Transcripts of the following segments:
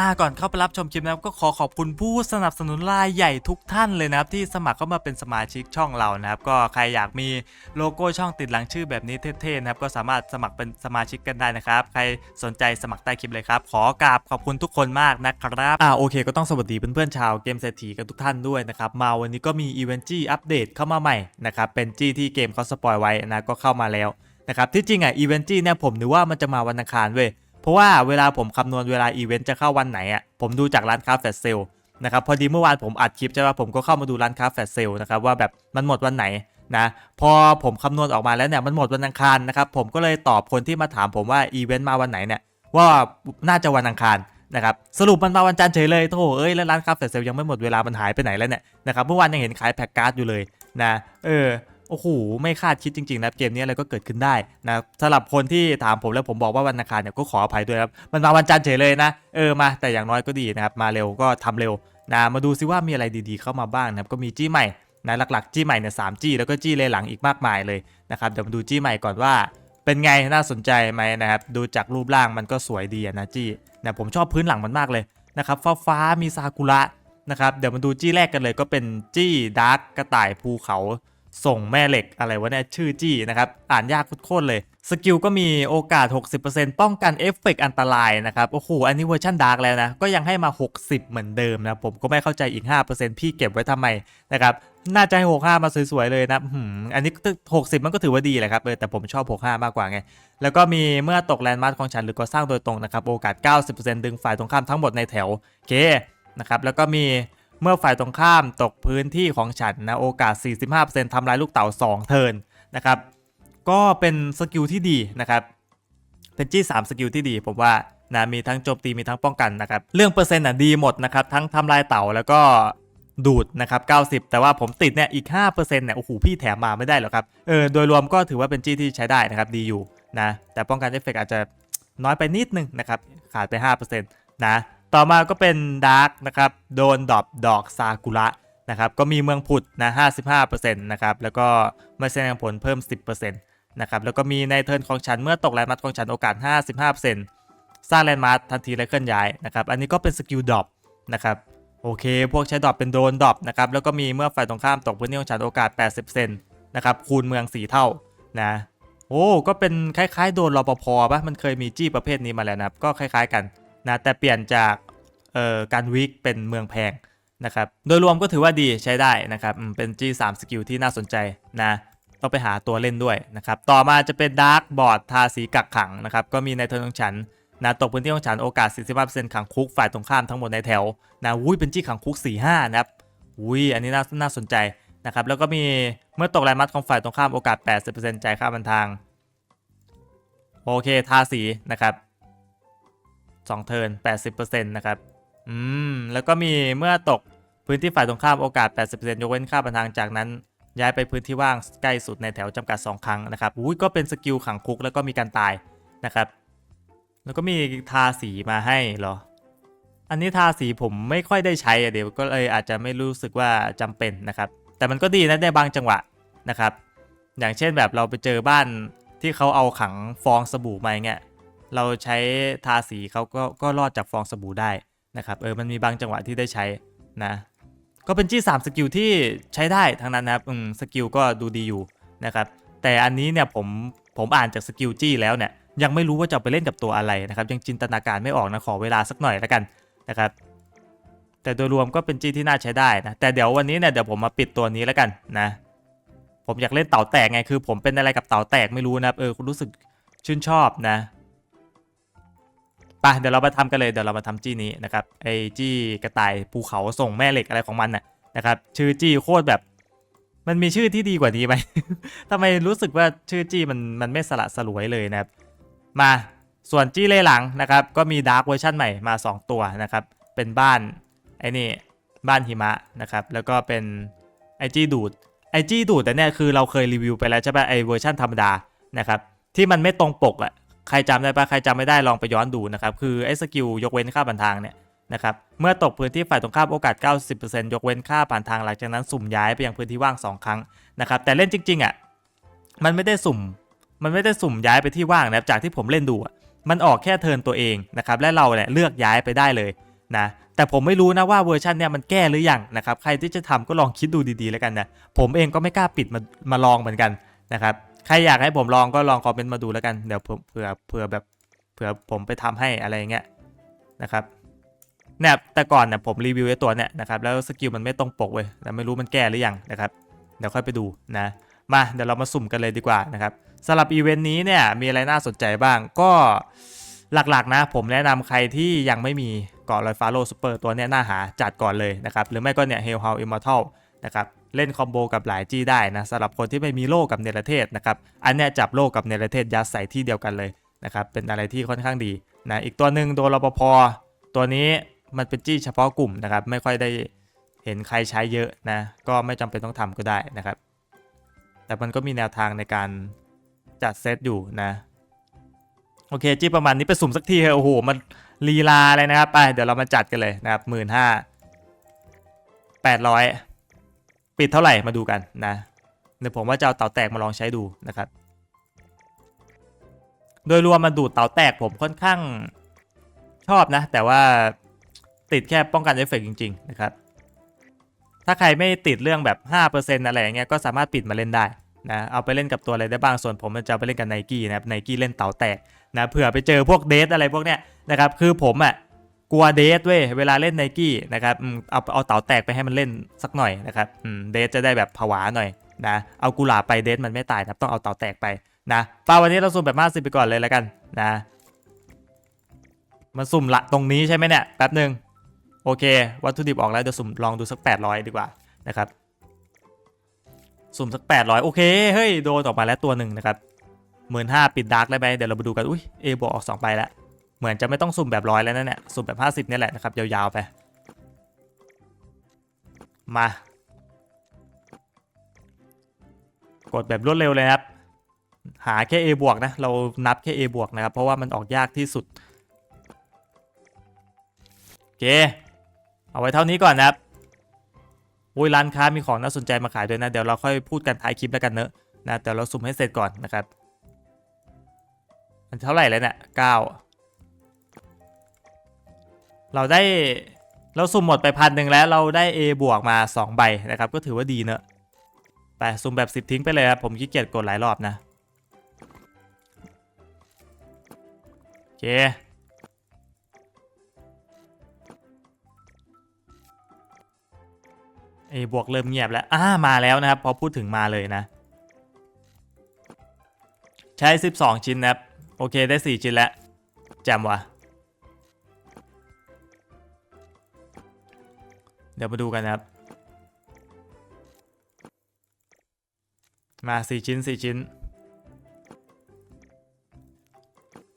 อ่าก่อนเข้าไปรับชมคลิปนะครับก็ขอขอบคุณผู้สนับสนุนรายใหญ่ทุกท่านเลยนะครับที่สมัครเข้ามาเป็นสมาชิกช่องเรานะครับก็ใครอยากมีโลโก้ช่องติดหลังชื่อแบบนี้เท่ๆนะครับก็สามารถสมัครเป็นสมาชิกกันได้นะครับใครสนใจสมัครใต้คลิปเลยครับขอกราบขอบคุณทุกคนมากนะครับอ่าโอเค ก็ต้องสวัสดีเพื่อนๆชาวเกมเศรษฐีกันทุกท่านด้วยนะครับมาวันนี้ก็มีอีเวนต์จี้อัปเดตเข้ามาใหม่นะครับเป็นจี้ที่เกมเขาสปอยไว้นะก็เข้ามาแล้วนะครับที่จริงอะอีเวนต์จี้เนี่ยผมนึกว่ามันจะมาวันอังคารเว้ย เพราะว่าเวลาผมคำนวณเวลาอีเวนต์จะเข้าวันไหนอะผมดูจากร้านค้าแฟลชเซลนะครับพอดีเมื่อวานผมอัดคลิปใช่ป่ะผมก็เข้ามาดูร้านค้าแฟลชเซลนะครับว่าแบบมันหมดวันไหนนะพอผมคำนวณออกมาแล้วเนี่ยมันหมดวันอังคารนะครับผมก็เลยตอบคนที่มาถามผมว่าอีเวนต์มาวันไหนเนี่ยว่าน่าจะวันอังคารนะครับสรุปมันมาวันจันทร์เฉยเลยโธ่เอ้ยแล้วร้านค้าแฟลชเซลยังไม่หมดเวลามันหายไปไหนแล้วเนี่ยนะครับเมื่อวานยังเห็นขายแพ็กการ์ดอยู่เลยนะเออ โอ้โหไม่คาดคิดจริงๆนะเกมนี้อะไรก็เกิดขึ้นได้นะสำหรับคนที่ถามผมแล้วผมบอกว่าวันอังคารเนี่ยก็ขออภัยด้วยครับมันมาวันจันทร์เฉยเลยนะเออมาแต่อย่างน้อยก็ดีนะครับมาเร็วก็ทำเร็วนะมาดูซิว่ามีอะไรดีๆเข้ามาบ้างนะครับก็มีจี้ใหม่นะหลักๆจี้ใหม่เนี่ยสามจี้แล้วก็จี้เลยหลังอีกมากมายเลยนะครับเดี๋ยวมาดูจี้ใหม่ก่อนว่า เป็นไงน่าสนใจไหมนะครับดูจากรูปร่างมันก็สวยดีนะจี้นะผมชอบพื้นหลังมันมากเลยนะครับฟ้าฟ้ามีซากุระนะครับเดี๋ยวมาดูจี้แรกกันเลยก็เป็นจี้ดาร์กกระต่ายภูเขา ส่งแม่เหล็กอะไรวะเนี่ยชื่อจี้นะครับ อ่านยากโคตรเลย สกิลก็มีโอกาส 60%ป้องกันเอฟเฟกต์อันตรายนะครับ โอ้โห อันนี้เวอร์ชันดาร์กแล้วนะ ก็ยังให้มา 60 เหมือนเดิมนะ ผมก็ไม่เข้าใจอีก 5%พี่เก็บไว้ทำไมนะครับ น่าจะให้ 65 มาสวยๆ เลยนะหืมอันนี้ 60 มันก็ถือว่าดีแหละครับเออแต่ผมชอบ 65 มากกว่าไง แล้วก็มีเมื่อตกแลนด์มาร์คของฉันหรือก่อสร้างโดยตรงนะครับ โอกาส 90%ดึงฝ่ายตรงข้ามทั้งหมดในแถว เค นะครับ แล้วก็มี เมื่อฝ่ายตรงข้ามตกพื้นที่ของฉันนะโอกาส 45%ทำลายลูกเต๋า2 เทิร์นนะครับ ก็เป็นสกิลที่ดีนะครับเป็นจี้3สกิลที่ดีผมว่านะมีทั้งโจมตีมีทั้งป้องกันนะครับ เรื่องเปอร์เซ็นต์อะดีหมดนะครับ ทั้งทำลายเต่าแล้วก็ดูดนะครับ 90 แต่ว่าผมติดเนี่ยอีก 5%เนี่ยโอ้โหพี่แถมมาไม่ได้หรอกครับเออโดยรวมก็ถือว่าเป็นจี้ที่ใช้ได้นะครับดีอยู่นะแต่ป้องกันเอฟเฟกต์อาจจะน้อยไปนิดนึงนะครับขาดไป 5%นะ ต่อมาก็เป็นดาร์กนะครับโดนดอบดอกซากุระนะครับก็มีเมืองผุดนะ55%นะครับแล้วก็ไม่แสดงผลเพิ่ม 10%นะครับแล้วก็มีในเทิร์นของฉันเมื่อตกแลนด์มาร์คของฉันโอกาส 55%สร้างแลนด์มาร์คทันทีและเคลื่อนย้ายนะครับอันนี้ก็เป็นสกิลดอปนะครับโอเค พวกใช้ดอปเป็นโดนดอปนะครับแล้วก็มีเมื่อฝ่ายตรงข้ามตกพื้นที่ของฉันโอกาส 80%นะครับคูณเมือง 4 เท่านะโอ้ก็เป็นคล้ายๆ โดนรปภปะมันเคยมีจี้ประเภทนี้มาแล้วนะครับก็คล้าย ๆกัน นะแต่เปลี่ยนจากเอ่อการวิกเป็นเมืองแพงนะครับโดยรวมก็ถือว่าดีใช้ได้นะครับอืมเป็น G3 สกิลที่น่าสนใจนะต้องไปหาตัวเล่นด้วยนะครับต่อมาจะเป็นดาร์กบอร์ดทาสีกักขังนะครับก็มีในเทิร์นของฉันนะตกพื้นที่ของฉันโอกาส 45%ขังคุกฝ่ายตรงข้ามทั้งหมดในแถวนะอุ้ยเป็นจี้ขังคุก 45 นะครับอุ้ยอันนี้น่าน่าสนใจนะครับแล้วก็มีเมื่อตกแรงมัดของฝ่ายตรงข้ามโอกาส 80%จ่ายค่าบันทางโอเคทาสีนะครับ 2 เทิร์น80%นะครับ อืม แล้วก็มีเมื่อตกพื้นที่ฝ่ายตรงข้ามโอกาส 80%ยกเว้นค่าบันทางจากนั้น ย้ายไปพื้นที่ว่างใกล้สุดในแถวจำกัด 2 ครั้งนะครับอุ้ยก็เป็นสกิลขังคุกแล้วก็มีการตายนะครับ แล้วก็มีทาสีมาให้เหรอ อันนี้ทาสีผมไม่ค่อยได้ใช้อะเดี๋ยวก็เลยอาจจะไม่รู้สึกว่าจำเป็นนะครับ แต่มันก็ดีนะในบางจังหวะนะครับ อย่างเช่นแบบเราไปเจอบ้านที่เขาเอาขังฟองสบู่มาเงี้ย เราใช้ทาสีเขาก็ก็รอดจากฟองสบู่ได้นะครับเออมันมีบางจังหวะที่ได้ใช้นะก็เป็นจี้3สกิลที่ใช้ได้ทั้งนั้นนะครับอืมสกิลก็ดูดีอยู่นะครับแต่อันนี้เนี่ยผมผมอ่านจากสกิลจี้แล้วเนี่ยยังไม่รู้ว่าจะไปเล่นกับตัวอะไรนะครับยังจินตนาการไม่ออกนะขอเวลาสักหน่อยแล้วกันนะครับแต่โดยรวมก็เป็นจี้ที่น่าใช้ได้นะแต่เดี๋ยววันนี้เนี่ยเดี๋ยวผมมาปิดตัวนี้แล้วกันนะผมอยากเล่นเต่าแตกไงคือ ผมเป็นอะไรกับเต่าแตกไม่รู้นะครับเออคุณรู้สึกชื่นชอบนะ ไปเดี๋ยวเรามาทำกันเลยเดี๋ยวเรามาทำจี้นี้นะครับไอ้จี้กระต่ายภูเขาส่งแม่เหล็กอะไรของมันน่ะนะครับชื่อจี้โคตรแบบ มันมีชื่อที่ดีกว่านี้ไหมทำไมรู้สึกว่าชื่อจี้มันมันไม่สละสลวยเลยนะครับ มาส่วนจี้เล่หลังนะครับ ก็มีดาร์กเวอร์ชันใหม่มา 2 ตัวนะครับ เป็นบ้านไอ้นี่บ้านหิมะนะครับ แล้วก็เป็นไอจี้ดูดไอจี้ดูดแต่เนี่ยคือเราเคยรีวิวไปแล้วใช่ป่ะไอเวอร์ชันธรรมดานะครับที่มันไม่ตรงปกอะ ใครจำได้ปะใครจำไม่ได้ลองไปย้อนดูนะครับ คือไอ้สกิลยกเว้นค่าผ่านทางเนี่ยนะครับ เมื่อตกพื้นที่ฝ่ายตรงข้ามโอกาส 90%ยกเว้นค่าผ่านทางหลังจากนั้นสุ่มย้ายไปยังพื้นที่ว่าง 2 ครั้งนะครับ แต่เล่นจริงๆอะมันไม่ได้สุ่ม มันไม่ได้สุ่มย้ายไปที่ว่างนะครับจากที่ผมเล่นดูอะมันออกแค่เทินตัวเองนะครับ และเราเนี่ยเลือกย้ายไปได้เลยนะแต่ผมไม่รู้นะว่าเวอร์ชันเนี่ยมันแก้หรือยังนะครับ ใครที่จะทำก็ลองคิดดูดีๆแล้วกันนะ ผมเองก็ไม่กล้าปิดมามาลองเหมือนกันนะครับ ใครอยากให้ผมลองก็ลองคอมเมนต์มาดูแล้วกัน เดี๋ยวเผื่อเผื่อแบบเผื่อผมไปทำให้อะไรอย่างเงี้ยนะครับเนี่ยแต่ก่อนเนี่ยผมรีวิวไอ้ตัวเนี่ยนะครับแล้วสกิลมันไม่ตรงปกเว้ยแต่ไม่รู้มันแก้หรือยังนะครับเดี๋ยวค่อยไปดูนะมาเดี๋ยวเรามาสุ่มกันเลยดีกว่านะครับสำหรับอีเวนต์นี้เนี่ยมีอะไรน่าสนใจบ้างก็หลักๆนะ ผมแนะนำใครที่ยังไม่มีเกาะลอยฟ้าโลซูเปอร์ตัวเนี้ยน่าหาจัดก่อนเลยนะครับหรือไม่ก็เนี่ยเฮลเฮาอิมมอร์ทัล นะครับเล่นคอมโบกับหลายจี้ได้นะสำหรับคนที่ไม่มีโล่กับเนรเทศนะครับอันนี้จับโล่กับเนรเทศยัดใส่ที่เดียวกันเลยนะครับเป็นอะไรที่ค่อนข้างดีนะอีกตัวหนึ่งโดนรปภตัวนี้มันเป็นจี้เฉพาะกลุ่มนะครับไม่ค่อยได้เห็นใครใช้เยอะนะก็ไม่จำเป็นต้องทำก็ได้นะครับ แต่มันก็มีแนวทางในการจัดเซตอยู่นะโอเคจี้ประมาณนี้ไปสุ่มสักทีเถอะโอ้โหมันลีลาเลยนะครับไปเดี๋ยวเรามาจัดกันเลยนะครับหมื่นห้าแปดร้อย ปิดเท่าไหร่มาดูกันนะเดี๋ยวผมว่าจะเอาเต่าแตกมาลองใช้ดูนะครับ โดยรวมมันดูดเต่าแตกผมค่อนข้างชอบนะ แต่ว่าติดแค่ป้องกันเอฟเฟกจริง ๆ นะครับ ถ้าใครไม่ติดเรื่องแบบ 5%อะไรอย่างเงี้ยก็สามารถปิดมาเล่นได้นะเอาไปเล่นกับตัวอะไรได้บ้างส่วนผมจะไปเล่นกับไนกี้นะครับไนกี้เล่นเต่าแตกนะเผื่อไปเจอพวกเดทอะไรพวกเนี้ยนะครับคือผมอะ่ะ กลัวเดทเว้ยเวลาเล่นไนกี้นะครับเอาเอาเต๋าแตกไปให้มันเล่นสักหน่อยนะครับเดทจะได้แบบผวาหน่อยนะเอากุหลาบไปเดทมันไม่ตายนะต้องเอาเต๋าแตกไปนะป้าวันนี้เราสุ่มแบบมาสิไปก่อนเลยแล้วกันนะมันสุ่มละตรงนี้ใช่ไหมเนี่ยแป๊บหนึ่งโอเค วัตถุดิบออกแล้วเดี๋ยวสุ่มลองดูสัก 800 ดีกว่านะครับสุ่มสัก 800 โอเคเฮ้ยโดนออกมาแล้วตัวหนึ่งนะครับหมื่นห้าปิดดาร์กได้ไหมเดี๋ยวเรามาดูกันอุ้ยเอบวกออกสองใบแล้ว เหมือนจะไม่ต้องสุ่มแบบร้อยแล้วนะเนี่ยสุ่มแบบ 50เนี่ยแหละนะครับยาวๆไป มา กดแบบรวดเร็วเลยครับ หาแค่ A บวกนะ เรานับแค่ A บวกนะครับ เพราะว่ามันออกยากที่สุดโอเค เอาไว้เท่านี้ก่อนนะครับอุ้ยร้านค้ามีของน่าสนใจมาขายด้วยนะ เดี๋ยวเราค่อยพูดกันท้ายคลิปแล้วกันเนอะนะแต่เราสุ่มให้เสร็จก่อนนะครับมันเท่าไหร่แล้วเนี่ยเก้า เราได้เราสุ่มหมดไปพันหนึ่งแล้วเราได้ A บวกมา 2 ใบนะครับ ก็ถือว่าดีเนอะไปสุ่มแบบ 10 ทิ้งไปเลยครับ ผมขี้เกียจกดหลายรอบนะโอเค A บวกเริ่มเงียบแล้ว อ่า มาแล้วนะครับ พอพูดถึงมาเลยนะ ใช้ 12 ชิ้นนะครับ โอเคได้ 4 ชิ้นแล้วแจมว่ะ ดี๋ยวมาดูกันนะครับ มา4ชิ้น4ชิ้น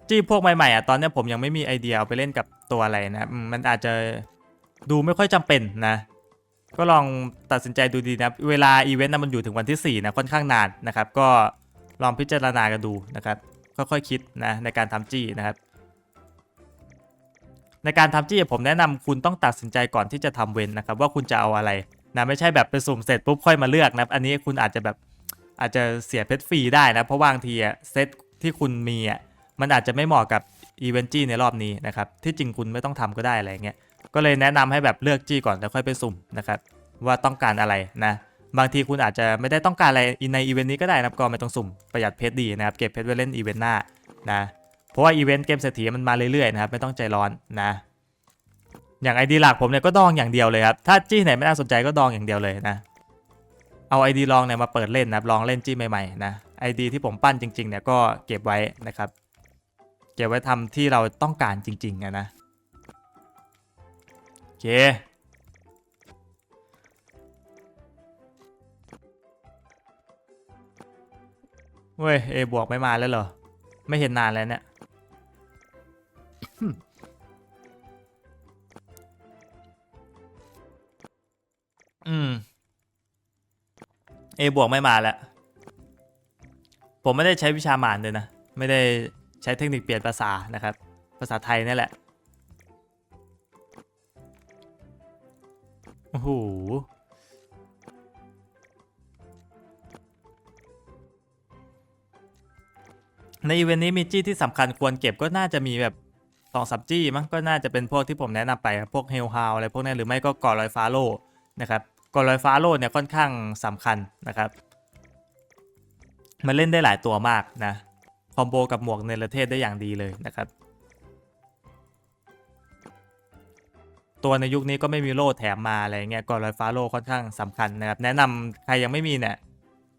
จี้พวกใหม่ๆอะตอนนี้ผมยังไม่มีไอเดียเอาไปเล่นกับตัวอะไรนะมันอาจจะดูไม่ค่อยจำเป็นนะ ก็ลองตัดสินใจดูดีนะ เวลาอีเวนต์นะมันอยู่ถึงวันที่ 4 นะ ค่อนข้างนานนะครับ ก็ลองพิจารณากันดูนะครับ ค่อยๆคิดนะในการทำจี้นะครับ ในการทำจี้ผมแนะนำคุณต้องตัดสินใจก่อนที่จะทำเว้นนะครับว่าคุณจะเอาอะไรนะไม่ใช่แบบไปสุ่มเสร็จปุ๊บค่อยมาเลือกนะครับอันนี้คุณอาจจะแบบอาจจะเสียเพชรฟรีได้นะเพราะบางทีอะเซตที่คุณมีอะมันอาจจะไม่เหมาะกับอีเวนต์จี้ในรอบนี้นะครับที่จริงคุณไม่ต้องทำก็ได้อะไรเงี้ยก็เลยแนะนำให้แบบเลือกจี้ก่อนแล้วค่อยไปสุ่มนะครับว่าต้องการอะไรนะบางทีคุณอาจจะไม่ได้ต้องการอะไรในอีเวนต์นี้ก็ได้นะก็ไม่ต้องสุ่มประหยัดเพชรดีนะครับเก็บเพชรไว้เล่นอีเวนต์หน้านะ เพราะว่าอีเวนต์เกมเศรษฐีมันมาเรื่อยๆนะครับไม่ต้องใจร้อนนะ อย่างไอดีหลักผมเนี่ยก็ดองอย่างเดียวเลยครับถ้าจี้ไหนไม่น่าสนใจก็ดองอย่างเดียวเลยนะเอาไอดีลองเนี่ยมาเปิดเล่นนะครับลองเล่นจี้ใหม่ๆนะไอดีที่ผมปั้นจริงๆเนี่ยก็เก็บไว้นะครับ เก็บไว้ทำที่เราต้องการจริงๆอะนะโอเคเว้ย A บวกไม่มาแล้วเหรอ ไม่เห็นนานแล้วเนี่ย อืม A บวกไม่มาแล้ว ผมไม่ได้ใช้วิชามานเลยนะ ไม่ได้ใช้เทคนิคเปลี่ยนภาษานะครับ ภาษาไทยนี่แหละ โอ้โห ในอีเวนต์นี้มีจี้ที่สำคัญควรเก็บก็น่าจะมีแบบสองสับจี้มั้งก็น่าจะเป็นพวกที่ผมแนะนำไปครับพวกเฮลฮาวอะไรพวกนี้หรือไม่ก็ก่อลอยฟ้าโลนะครับก่อลอยฟ้าโลเนี่ยค่อนข้างสำคัญนะครับ มันเล่นได้หลายตัวมากนะคอมโบกับหมวกเนรเทศได้อย่างดีเลยนะครับ ตัวในยุคนี้ก็ไม่มีโล่แถมมาอะไรเงี้ยก่อนลอยฟ้าโลค่อนข้างสำคัญนะครับ แนะนำใครยังไม่มีเนี่ย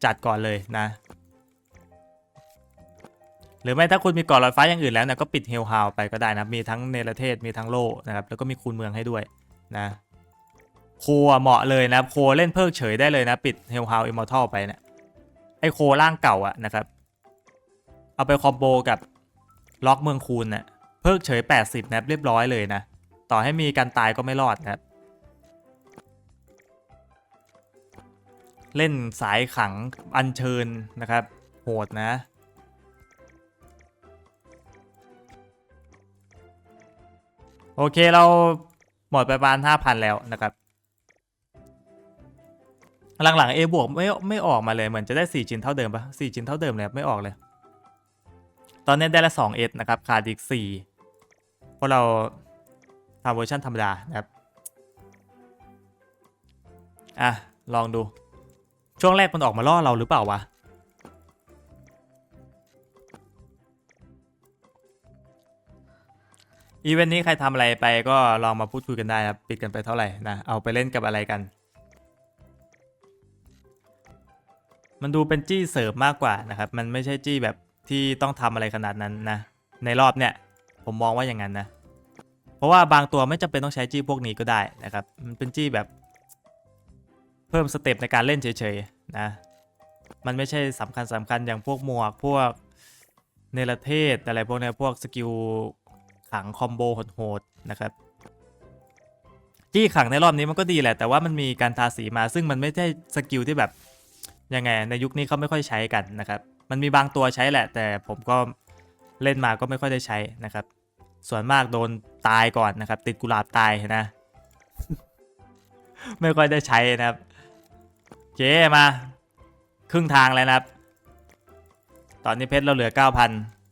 จัดก่อนเลยนะ หรือไม่ถ้าคุณมีก่อนลอยฟ้าอย่างอื่นแล้วเนี่ยก็ปิดเฮลฮาวไปก็ได้นะมีทั้งเนรเทศมีทั้งโลนะครับแล้วก็มีคูณเมืองให้ด้วยนะโคเหมาะเลยนะโคเล่นเพิกเฉยได้เลยนะปิดเฮลฮาวอิมมอร์ทัลไปเนี่ยไอโคร่างเก่าอะนะครับ เอาไปคอมโบกับล็อกเมืองคูณน่ะเพิกเฉย 80นะเรียบร้อยเลยนะ ต่อให้มีการตายก็ไม่รอดนะครับเล่นสายขังอัญเชิญนะครับ โหดนะ โอเคเราหมดไปประมาณ5,000แล้วนะครับ หลังๆ A บวกไม่ไม่ออกมาเลยเหมือนจะได้4ชิ้นเท่าเดิมปะ4ชิ้นเท่าเดิมเลยไม่ออกเลย ตอนนี้ได้ละ2 S นะครับขาดอีก4เพราะเราทำเวอร์ชันธรรมดานะครับอะลองดูช่วงแรกมันออกมาล่อเราหรือเปล่าวะ อีเวนต์นี้ใครทำอะไรไปก็ลองมาพูดคุยกันได้ครับปิดกันไปเท่าไหร่นะเอาไปเล่นกับอะไรกัน มันดูเป็นจี้เสริมมากกว่านะครับ มันไม่ใช่จี้แบบที่ต้องทำอะไรขนาดนั้นนะในรอบเนี้ยผมมองว่าอย่างนั้นนะ เพราะว่าบางตัวไม่จำเป็นต้องใช้จี้พวกนี้ก็ได้นะครับมันเป็นจี้แบบเพิ่มสเต็ปในการเล่นเฉยๆนะมันไม่ใช่สำคัญสำคัญอย่างพวกหมวกพวกเนรเทศอะไรพวกนี้พวกสกิล ขังคอมโบโหดๆนะครับจี้ขังในรอบนี้มันก็ดีแหละ แต่ว่ามันมีการทาสีมาซึ่งมันไม่ใช่สกิลที่แบบยังไงในยุคนี้เขาไม่ค่อยใช้กันนะครับ มันมีบางตัวใช้แหละ แต่ผมก็เล่นมาก็ไม่ค่อยได้ใช้นะครับ ส่วนมากโดนตายก่อนนะครับ ติดกุหลาบตายนะ ไม่ค่อยได้ใช้นะครับเคมา ครึ่งทางแล้วนะครับ ตอนนี้เพชรเราเหลือ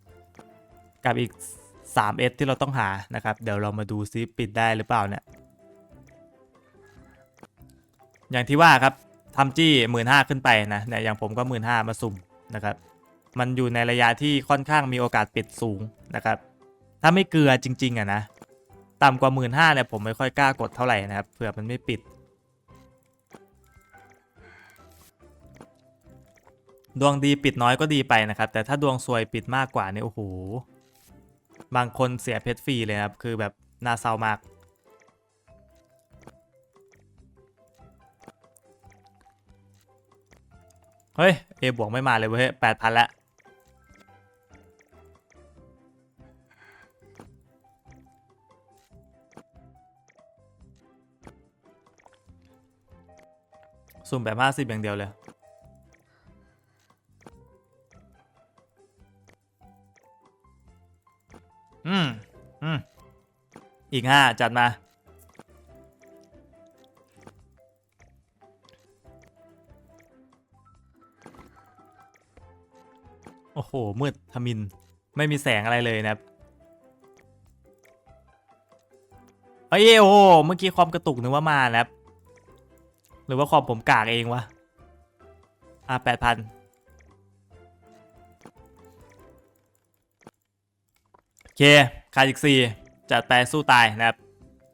9,000 กับอีก 3S ที่เราต้องหานะครับ เดี๋ยวเรามาดูซิปิดได้หรือเปล่าเนี่ย อย่างที่ว่าครับทำจี้หมื่นห้าขึ้นไปนะเนี่ยอย่างผมก็หมื่นห้ามาสุ่มนะครับ มันอยู่ในระยะที่ค่อนข้างมีโอกาสปิดสูงนะครับ ถ้าไม่เกลือจริง ๆอะนะต่ำกว่าหมื่นห้าเนี่ยผมไม่ค่อยกล้ากดเท่าไหร่นะครับเผื่อมันไม่ปิด ดวงดีปิดน้อยก็ดีไปนะครับ แต่ถ้าดวงซวยปิดมากกว่าเนี่ยโอ้โห บางคนเสียเพชรฟรีเลยครับ คือแบบน่าเศร้ามาก เฮ้ย A บวกไม่มาเลยเว้ยแปดพันละสุ่มแบบห้าสิบอย่างเดียวเลย อืมอืมอีกห้าจัดมา โอ้โห มืดทมิน ไม่มีแสงอะไรเลยนะครับเอ้ยโอ้โเมื่อกี้ความกระตุกนึกว่ามานะครับ หรือว่าความผมกากเองวะ อะแปดพัน เคขาดอีกสี่จัดไปสู้ตายนะครับ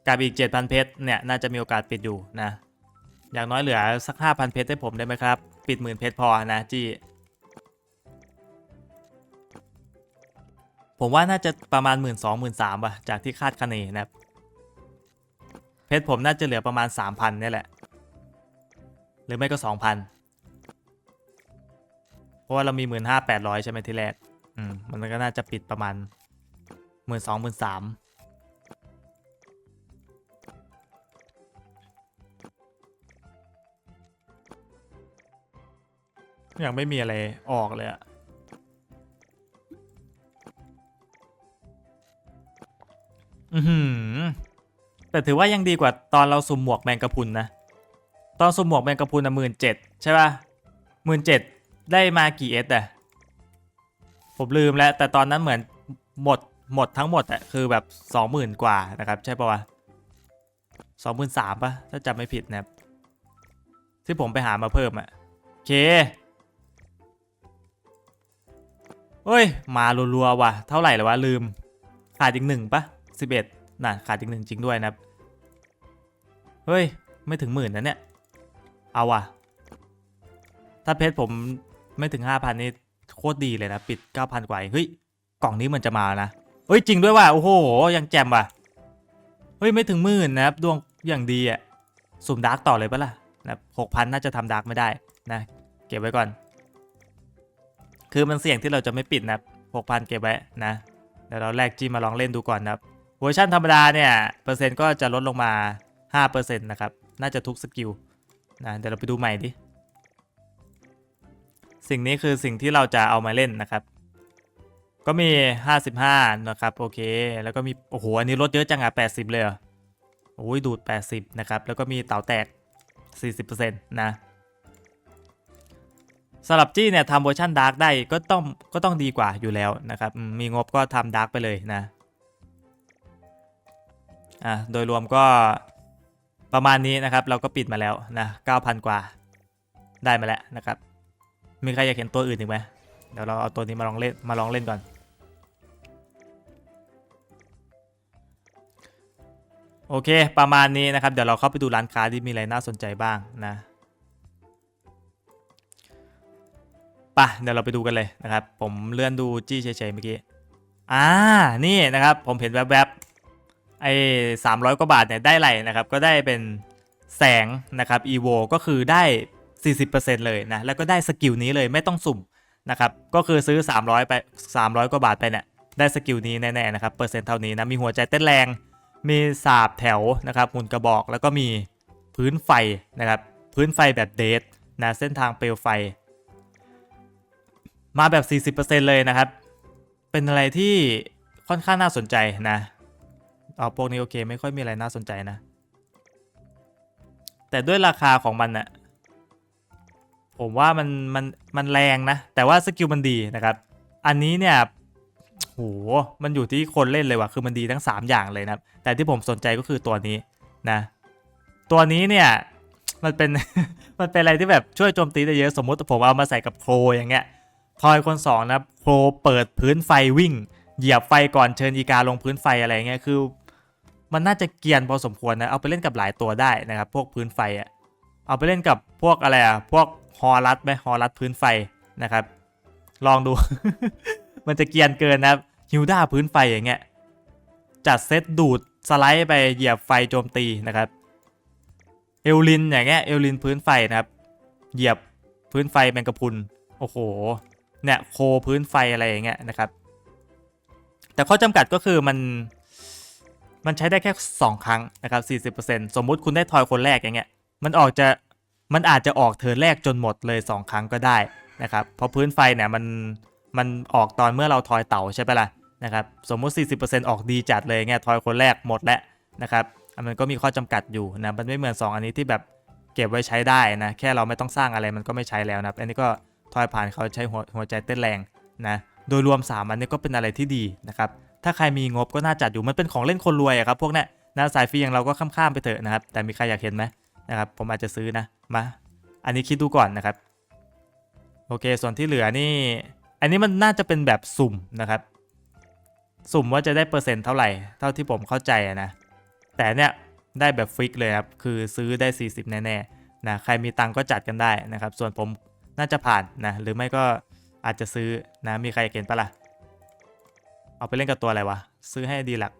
กับอีก 7,000 เพชรเนี่ยน่าจะมีโอกาสปิดอยู่นะ อย่างน้อยเหลือสัก 5,000 เพชรให้ผมได้ไหมครับ ปิดหมื่นเพชรพอนะจี้ผมว่าน่าจะประมาณ 1 2 0 0 0 1 3 0ป่ะจากที่คาดคะเนนะครับเพชรผมน่าจะเหลือประมาณ 3,000นี่แหละ หรือไม่ก็ 2,000 เพราะว่าเรามี 15,800 ใช่ไหมทีแรกอืมมันก็น่าจะปิดประมาณ หมื่นสองหมื่นสามยังไม่มีอะไรออกเลยอะอือหือ แต่ถือว่ายังดีกว่าตอนเราสุ่มหมวกแมงกะพุนนะ ตอนสุ่มหมวกแมงกะพุนอะหมื่นเจ็ดใช่ป่ะหมื่นเจ็ดได้มากี่เอสอะผมลืมแล้ว แต่ตอนนั้นเหมือนหมด หมดทั้งหมดอะคือแบบสองหมื่นกว่านะครับ ใช่ปะวะสองหมื่นสามปะถ้าจำไม่ผิดนะครับ ที่ผมไปหามาเพิ่มอะโอเคเฮ้ย มารัวๆว่ะ เท่าไหร่แล้ววะ ลืม ขาดอีกหนึ่งปะสิบเอ็ดน่ะ ขาดอีกหนึ่งจริงด้วยนะครับ เฮ้ย ไม่ถึงหมื่นนะเนี่ย เอาว่ะ ถ้าเพชรผมไม่ถึงห้าพันนี่โคตรดีเลยนะ ปิดเก้าพันกว่า เฮ้ย กล่องนี้มันจะมานะ เฮ้ยจริงด้วยว่ะโอ้โหยังแจ่มว่ะเฮ้ยไม่ถึงหมื่นนะครับดวงอย่างดีอะสุ่มดาร์กต่อเลยปะล่ะนะหกพันน่าจะทำดาร์กไม่ได้นะเก็บไว้ก่อน คือมันเสี่ยงที่เราจะไม่ปิดนะหกพันเก็บไว้นะเดี๋ยวเราแลกจีมาลองเล่นดูก่อนนะครับเวอร์ชันธรรมดาเนี่ยเปอร์เซ็นต์ก็จะลดลงมา5%นะครับน่าจะทุกสกิลนะเดี๋ยวเราไปดูใหม่ดิสิ่งนี้คือสิ่งที่เราจะเอามาเล่นนะครับ ก็มี 55 นะครับ โอเค แล้วก็มี โอ้โห อันนี้ลดเยอะจังอะ 80 เลยเหรอโอ้ยดูด 80 นะครับ แล้วก็มีเต่าแตก 40%นะสำหรับจี้เนี่ยทำเวอร์ชันดาร์กได้ก็ต้องก็ต้องดีกว่าอยู่แล้วนะครับมมีงบก็ทำดาร์กไปเลยนะอะโดยรวมก็ประมาณนี้นะครับ เราก็ปิดมาแล้วนะ 9,000 กว่าได้มาแล้วนะครับ มีใครอยากเห็นตัวอื่นอีกไหมเดี๋ยวเราเอาตัวนี้มาลองเล่นมาลองเล่นก่อน โอเค ประมาณนี้นะครับ เดี๋ยวเราเข้าไปดูร้านค้าที่มีอะไรน่าสนใจบ้างนะไปะเดี๋ยวเราไปดูกันเลยนะครับ ผมเลื่อนดูจี้เฉยๆเมื่อกี้ อ่า นี่นะครับ ผมเห็นแวบๆ ไอ้สามร้อยกว่าบาทเนี่ยได้ไรนะครับ ก็ได้เป็นแสงนะครับ evo ก็คือได้ 40%เลยนะ แล้วก็ได้สกิลนี้เลยไม่ต้องสุ่มนะครับ ก็คือซื้อ 300 ไป 300 กว่าบาทไปเนี่ย ได้สกิลนี้แน่ๆนะครับ เปอร์เซ็นต์เท่านี้นะ มีหัวใจเต้นแรง มีสาบแถวนะครับหุ่นกระบอกแล้วก็มีพื้นไฟนะครับพื้นไฟแบบเดทนะเส้นทางเปลวไฟ มาแบบ 40%เลยนะครับ เป็นอะไรที่ค่อนข้างน่าสนใจนะเอาพวกนี้โอเคไม่ค่อยมีอะไรน่าสนใจนะ แต่ด้วยราคาของมันอะผมว่ามันมันมันแรงนะ แต่ว่าสกิลมันดีนะครับ อันนี้เนี่ย โหมันอยู่ที่คนเล่นเลยว่ะคือมันดีทั้ง 3 อย่างเลยนะแต่ที่ผมสนใจก็คือตัวนี้นะ ตัวนี้เนี่ยมันเป็นมันเป็นอะไรที่แบบช่วยโจมตีได้เยอะสมมติผมเอามาใส่กับโครอย่างเงี้ยทอยคนสองนะโครเปิดพื้นไฟวิ่ง เหยียบไฟก่อนเชิญอีกาลงพื้นไฟอะไรเงี้ยคือ มันน่าจะเกียนพอสมควรนะเอาไปเล่นกับหลายตัวได้นะครับ พวกพื้นไฟอะเอาไปเล่นกับพวกอะไรอะพวกฮอรัสไหมฮอรัสพื้นไฟนะครับ ลองดู มันจะเกียนเกินนะครับฮิวด้าพื้นไฟอย่างเงี้ยจัดเซตดูดสไลด์ไปเหยียบไฟโจมตีนะครับเอลลินอย่างเงี้ยเอลลินพื้นไฟนะครับ เหยียบพื้นไฟแมงกะพุนโอ้โหเนี่ยโคพื้นไฟอะไรอย่างเงี้ยนะครับ แต่ข้อจำกัดก็คือมันมันใช้ได้แค่ 2 ครั้งนะครับ 40%สมมุติคุณได้ทอยคนแรกอย่างเงี้ยมันออกจะมันอาจจะออกเทิร์นแรกจนหมดเลย 2 ครั้งก็ได้นะครับเพราะพื้นไฟเนี่ยมัน มันออกตอนเมื่อเราทอยเต่าใช่ปะล่ะนะครับสมมุติ 40%ออกดีจัดเลยเงี้ยทอยคนแรกหมดแล้วนะครับมันก็มีข้อจำกัดอยู่นะมันไม่เหมือน 2 อันนี้ที่แบบเก็บไว้ใช้ได้นะแค่เราไม่ต้องสร้างอะไรมันก็ไม่ใช้แล้วนะอันนี้ก็ทอยผ่านเขาใช้หัวหัวใจเต้นแรงนะโดยรวม 3 อันนี้ก็เป็นอะไรที่ดีนะครับถ้าใครมีงบก็น่าจัดอยู่มันเป็นของเล่นคนรวยครับพวกเนี้ยนะสายฟรีอย่างเราก็ข้ามๆไปเถอะนะครับแต่มีใครอยากเห็นไหมนะครับผมอาจจะซื้อนะมาอันนี้คิดดูก่อนนะครับโอเค ส่วนที่เหลือนี่ อันนี้มันน่าจะเป็นแบบสุ่มนะครับ สุ่มว่าจะได้เปอร์เซ็นต์เท่าไหร่ เท่าที่ผมเข้าใจนะ แต่เนี่ยได้แบบฟิกเลยครับ คือซื้อได้ 40 แน่ๆนะ ใครมีตังก็จัดกันได้นะครับ ส่วนผมน่าจะผ่านนะ หรือไม่ก็อาจจะซื้อนะ มีใครอยากเห็นปะล่ะ เอาไปเล่นกับตัวอะไรวะ ซื้อให้ดีหลัก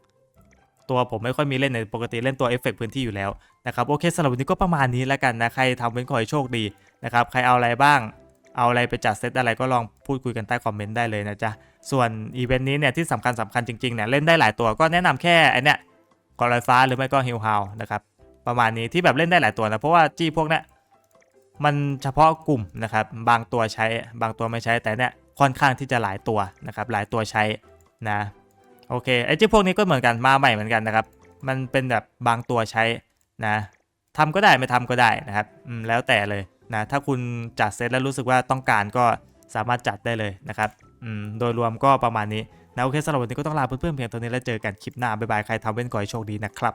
ตัวผมไม่ค่อยมีเล่นในปกติเล่นตัวเอฟเฟกต์พื้นที่อยู่แล้วนะครับ โอเคสำหรับวันนี้ก็ประมาณนี้แล้วกันนะ ใครทำเป็นขอให้โชคดีนะครับ ใครเอาอะไรบ้าง เอาอะไรไปจัดเซตอะไรก็ลองพูดคุยกันใต้คอมเมนต์ได้เลยนะจ๊ะ ส่วนอีเวนต์นี้เนี่ยที่สำคัญสำคัญจริงๆเนี่ยเล่นได้หลายตัวก็แนะนำแค่ไอเนี้ยกอลอยฟ้าหรือไม่ก็ฮิลฮาวนะครับประมาณนี้ที่แบบเล่นได้หลายตัวนะเพราะว่าจี้พวกเนี้ยมันเฉพาะกลุ่มนะครับบางตัวใช้บางตัวไม่ใช้แต่เนี่ยค่อนข้างที่จะหลายตัวนะครับหลายตัวใช้นะโอเคไอ้จี้พวกนี้ก็เหมือนกันมาใหม่เหมือนกันนะครับมันเป็นแบบบางตัวใช้นะทำก็ได้ไม่ทำก็ได้นะครับอืมแล้วแต่เลย นะถ้าคุณจัดเซตแล้วรู้สึกว่าต้องการก็สามารถจัดได้เลยนะครับอืมโดยรวมก็ประมาณนี้นะโอเคสำหรับวันนี้ก็ต้องลาเพื่อนๆเพียงเท่านี้แล้วเจอกันคลิปหน้าบ๊ายบายใครทำเว้นก่อยโชคดีนะครับ